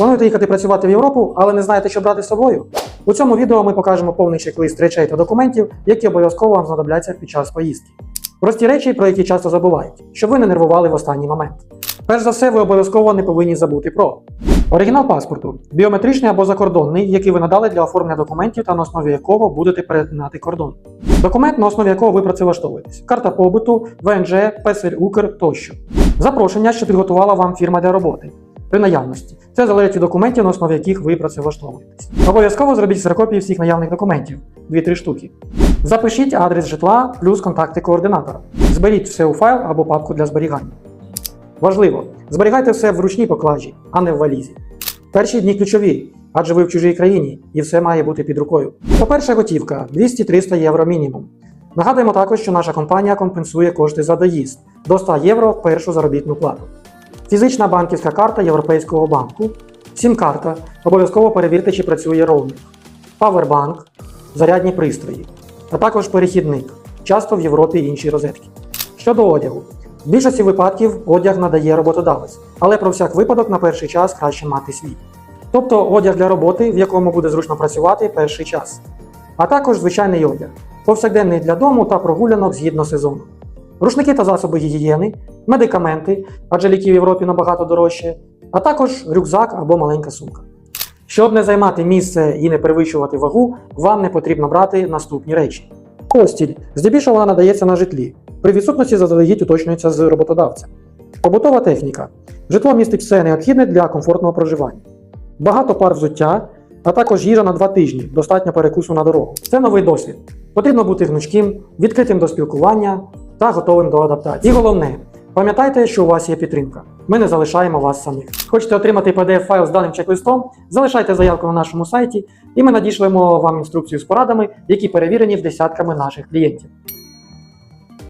Плануєте їхати працювати в Європу, але не знаєте, що брати з собою? У цьому відео ми покажемо повний чек-лист речей та документів, які обов'язково вам знадобляться під час поїздки. Прості речі, про які часто забувають, щоб ви не нервували в останній момент. Перш за все, ви обов'язково не повинні забути про оригінал паспорту, біометричний або закордонний, який ви надали для оформлення документів та на основі якого будете перетинати кордон. Документ, на основі якого ви працевлаштовуєтесь, карта побуту, ВНЖ, песель Укр тощо. Запрошення, що підготувала вам фірма для роботи. При наявності. Це залежить від документів, на основі яких ви працевлаштовуєтесь. Обов'язково зробіть ксерокопії всіх наявних документів 2-3 штуки. Запишіть адрес житла плюс контакти координатора. Зберіть все у файл або папку для зберігання. Важливо, зберігайте все в ручній поклажі, а не в валізі. Перші дні ключові, адже ви в чужій країні і все має бути під рукою. По-перше, готівка 200-300 євро мінімум. Нагадуємо також, що наша компанія компенсує кошти за доїзд до 100 євро першу заробітну плату. Фізична банківська карта Європейського банку, сім-карта. Обов'язково перевірте, чи працює роумінг, павербанк, зарядні пристрої, а також перехідник, часто в Європі інші розетки. Щодо одягу, в більшості випадків одяг надає роботодавець, але про всяк випадок на перший час краще мати свій. Тобто одяг для роботи, в якому буде зручно працювати перший час. А також звичайний одяг, повсякденний для дому та прогулянок згідно сезону. Рушники та засоби гігієни, медикаменти, адже ліки в Європі набагато дорожче, а також рюкзак або маленька сумка. Щоб не займати місце і не перевищувати вагу, вам не потрібно брати наступні речі. Постіль. Здебільшого вона надається на житлі. При відсутності заздалегідь уточнюється з роботодавцем. Побутова техніка. Житло містить все необхідне для комфортного проживання. Багато пар взуття, а також їжа на два тижні, достатньо перекусу на дорогу. Це новий досвід. Потрібно бути гнучким, відкритим до спілкування та готовим до адаптації. І головне, пам'ятайте, що у вас є підтримка. Ми не залишаємо вас самих. Хочете отримати pdf файл з даним чек-листом? Залишайте заявку на нашому сайті, і ми надішлемо вам інструкцію з порадами, які перевірені в десятками наших клієнтів.